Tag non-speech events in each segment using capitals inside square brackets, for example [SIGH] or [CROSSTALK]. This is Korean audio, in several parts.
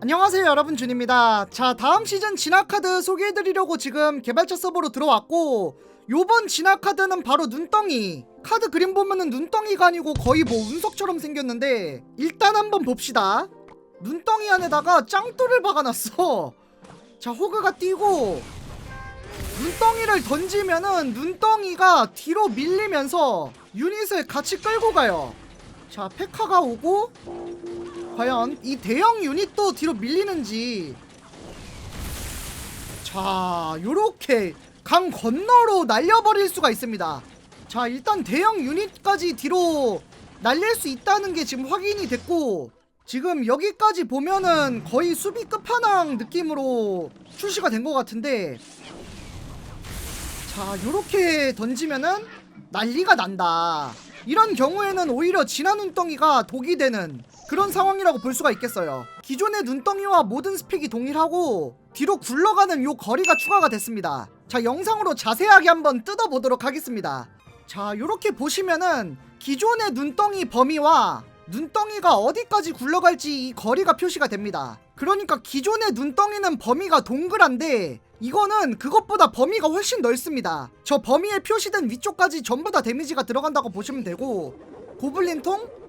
안녕하세요 여러분. 준입니다. 자 다음 시즌 진화카드 소개해드리려고 지금 개발자 서버로 들어왔고 요번 진화카드는 바로 눈덩이. 카드 그림 보면은 눈덩이가 아니고 거의 뭐 운석처럼 생겼는데 일단 한번 봅시다. 눈덩이 안에다가 짱돌을 박아놨어. 자 호그가 뛰고 눈덩이를 던지면은 눈덩이가 뒤로 밀리면서 유닛을 같이 끌고 가요. 자 페카가 오고 과연 이 대형 유닛도 뒤로 밀리는지. 자 요렇게 강 건너로 날려버릴 수가 있습니다. 자 일단 대형 유닛까지 뒤로 날릴 수 있다는 게 지금 확인이 됐고 지금 여기까지 보면은 거의 수비 끝판왕 느낌으로 출시가 된 것 같은데. 자 요렇게 던지면은 난리가 난다. 이런 경우에는 오히려 진화 눈덩이가 독이 되는 그런 상황이라고 볼 수가 있겠어요. 기존의 눈덩이와 모든 스펙이 동일하고 뒤로 굴러가는 요 거리가 추가가 됐습니다. 자 영상으로 자세하게 한번 뜯어보도록 하겠습니다. 자 요렇게 보시면은 기존의 눈덩이 범위와 눈덩이가 어디까지 굴러갈지 이 거리가 표시가 됩니다. 그러니까 기존의 눈덩이는 범위가 동그란데 이거는 그것보다 범위가 훨씬 넓습니다. 저 범위에 표시된 위쪽까지 전부 다 데미지가 들어간다고 보시면 되고 고블린통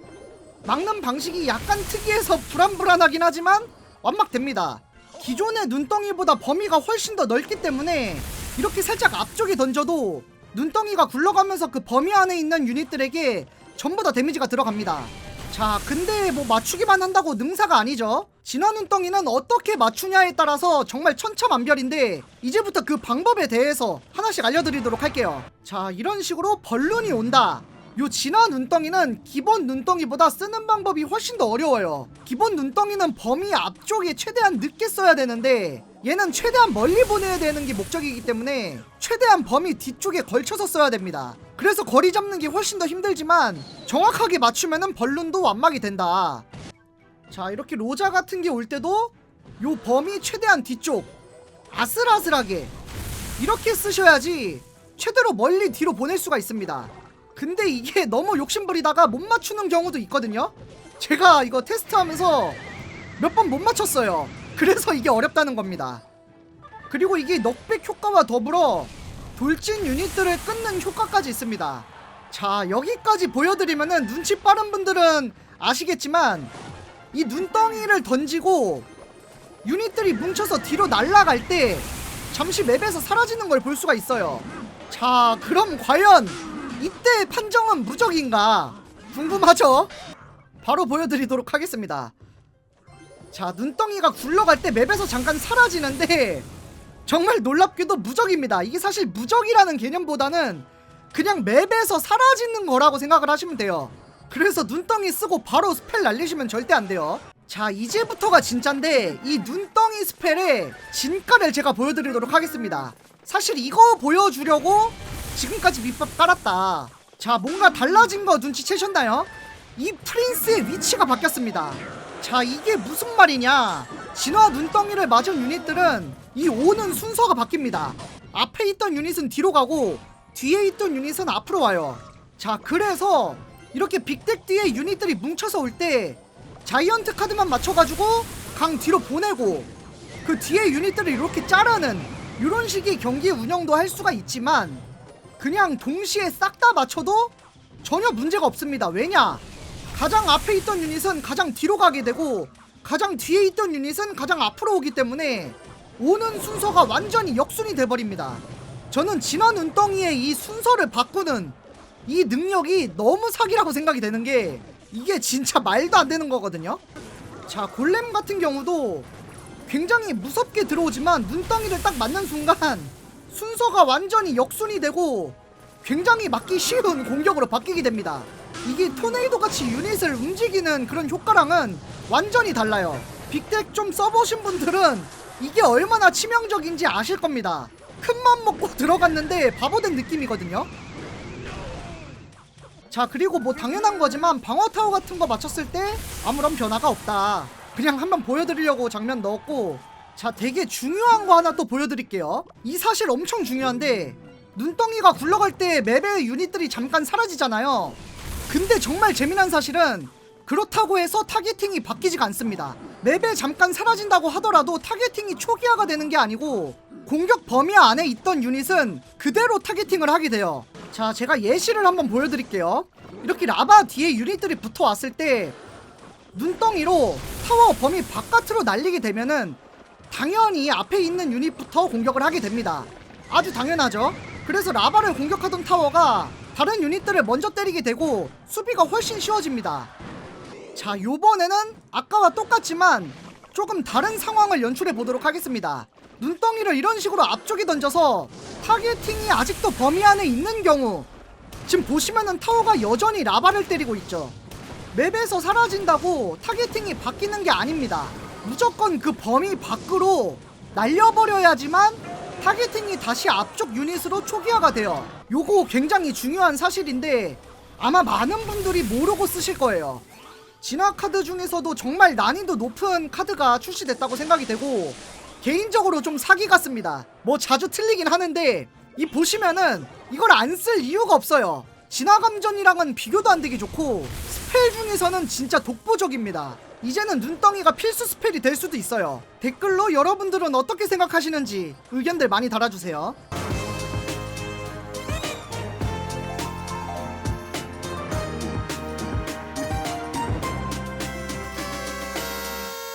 막는 방식이 약간 특이해서 불안불안하긴 하지만 완막됩니다. 기존의 눈덩이보다 범위가 훨씬 더 넓기 때문에 이렇게 살짝 앞쪽에 던져도 눈덩이가 굴러가면서 그 범위 안에 있는 유닛들에게 전부 다 데미지가 들어갑니다. 자, 근데 뭐 맞추기만 한다고 능사가 아니죠. 진화 눈덩이는 어떻게 맞추냐에 따라서 정말 천차만별인데 이제부터 그 방법에 대해서 하나씩 알려드리도록 할게요. 자, 이런 식으로 벌룬이 온다. 요 진화 눈덩이는 기본 눈덩이보다 쓰는 방법이 훨씬 더 어려워요. 기본 눈덩이는 범위 앞쪽에 최대한 늦게 써야 되는데 얘는 최대한 멀리 보내야 되는 게 목적이기 때문에 최대한 범위 뒤쪽에 걸쳐서 써야 됩니다. 그래서 거리 잡는 게 훨씬 더 힘들지만 정확하게 맞추면은 벌룬도 완막이 된다. 자 이렇게 로자 같은 게 올 때도 요 범위 최대한 뒤쪽 아슬아슬하게 이렇게 쓰셔야지 최대로 멀리 뒤로 보낼 수가 있습니다. 근데 이게 너무 욕심부리다가 못 맞추는 경우도 있거든요. 제가 이거 테스트하면서 몇 번 못 맞췄어요. 그래서 이게 어렵다는 겁니다. 그리고 이게 넉백 효과와 더불어 돌진 유닛들을 끊는 효과까지 있습니다. 자 여기까지 보여드리면은 눈치 빠른 분들은 아시겠지만 이 눈덩이를 던지고 유닛들이 뭉쳐서 뒤로 날아갈 때 잠시 맵에서 사라지는 걸 볼 수가 있어요. 자 그럼 과연 이때 판정은 무적인가 궁금하죠? 바로 보여드리도록 하겠습니다. 자 눈덩이가 굴러갈 때 맵에서 잠깐 사라지는데 정말 놀랍게도 무적입니다. 이게 사실 무적이라는 개념보다는 그냥 맵에서 사라지는 거라고 생각을 하시면 돼요. 그래서 눈덩이 쓰고 바로 스펠 날리시면 절대 안 돼요. 자 이제부터가 진짜인데 이 눈덩이 스펠의 진가를 제가 보여드리도록 하겠습니다. 사실 이거 보여주려고 지금까지 밑밥 깔았다. 자, 뭔가 달라진 거 눈치채셨나요? 이 프린스의 위치가 바뀌었습니다. 자, 이게 무슨 말이냐? 진화 눈덩이를 맞은 유닛들은 이 오는 순서가 바뀝니다. 앞에 있던 유닛은 뒤로 가고 뒤에 있던 유닛은 앞으로 와요. 자, 그래서 이렇게 빅덱 뒤에 유닛들이 뭉쳐서 올 때 자이언트 카드만 맞춰가지고 강 뒤로 보내고 그 뒤에 유닛들을 이렇게 자르는 이런 식의 경기 운영도 할 수가 있지만 그냥 동시에 싹 다 맞춰도 전혀 문제가 없습니다. 왜냐? 가장 앞에 있던 유닛은 가장 뒤로 가게 되고 가장 뒤에 있던 유닛은 가장 앞으로 오기 때문에 오는 순서가 완전히 역순이 돼버립니다. 저는 진화 눈덩이의 이 순서를 바꾸는 이 능력이 너무 사기라고 생각이 되는 게 이게 진짜 말도 안 되는 거거든요. 자, 골렘 같은 경우도 굉장히 무섭게 들어오지만 눈덩이를 딱 맞는 순간 순서가 완전히 역순이 되고 굉장히 막기 쉬운 공격으로 바뀌게 됩니다. 이게 토네이도 같이 유닛을 움직이는 그런 효과랑은 완전히 달라요. 빅덱 좀 써보신 분들은 이게 얼마나 치명적인지 아실 겁니다. 큰 맘 먹고 [LAUGHS] 들어갔는데 바보된 느낌이거든요. 자 그리고 뭐 당연한 거지만 방어 타워 같은 거 맞췄을 때 아무런 변화가 없다. 그냥 한번 보여드리려고 장면 넣었고 자 되게 중요한 거 하나 또 보여드릴게요. 이 사실 엄청 중요한데 눈덩이가 굴러갈 때 맵의 유닛들이 잠깐 사라지잖아요. 근데 정말 재미난 사실은 그렇다고 해서 타겟팅이 바뀌지가 않습니다. 맵에 잠깐 사라진다고 하더라도 타겟팅이 초기화가 되는 게 아니고 공격 범위 안에 있던 유닛은 그대로 타겟팅을 하게 돼요. 자, 제가 예시를 한번 보여드릴게요. 이렇게 라바 뒤에 유닛들이 붙어왔을 때 눈덩이로 타워 범위 바깥으로 날리게 되면은 당연히 앞에 있는 유닛부터 공격을 하게 됩니다. 아주 당연하죠. 그래서 라바를 공격하던 타워가 다른 유닛들을 먼저 때리게 되고 수비가 훨씬 쉬워집니다. 자, 요번에는 아까와 똑같지만 조금 다른 상황을 연출해 보도록 하겠습니다. 눈덩이를 이런 식으로 앞쪽에 던져서 타겟팅이 아직도 범위 안에 있는 경우 지금 보시면은 타워가 여전히 라바를 때리고 있죠. 맵에서 사라진다고 타겟팅이 바뀌는 게 아닙니다. 무조건 그 범위 밖으로 날려버려야지만 타겟팅이 다시 앞쪽 유닛으로 초기화가 돼요. 요거 굉장히 중요한 사실인데 아마 많은 분들이 모르고 쓰실 거예요. 진화 카드 중에서도 정말 난이도 높은 카드가 출시됐다고 생각이 되고 개인적으로 좀 사기 같습니다. 뭐 자주 틀리긴 하는데 이 보시면은 이걸 안 쓸 이유가 없어요. 진화 감전이랑은 비교도 안 되게 좋고 스펠 중에서는 진짜 독보적입니다. 이제는 눈덩이가 필수 스펠이 될 수도 있어요. 댓글로 여러분들은 어떻게 생각하시는지 의견들 많이 달아주세요.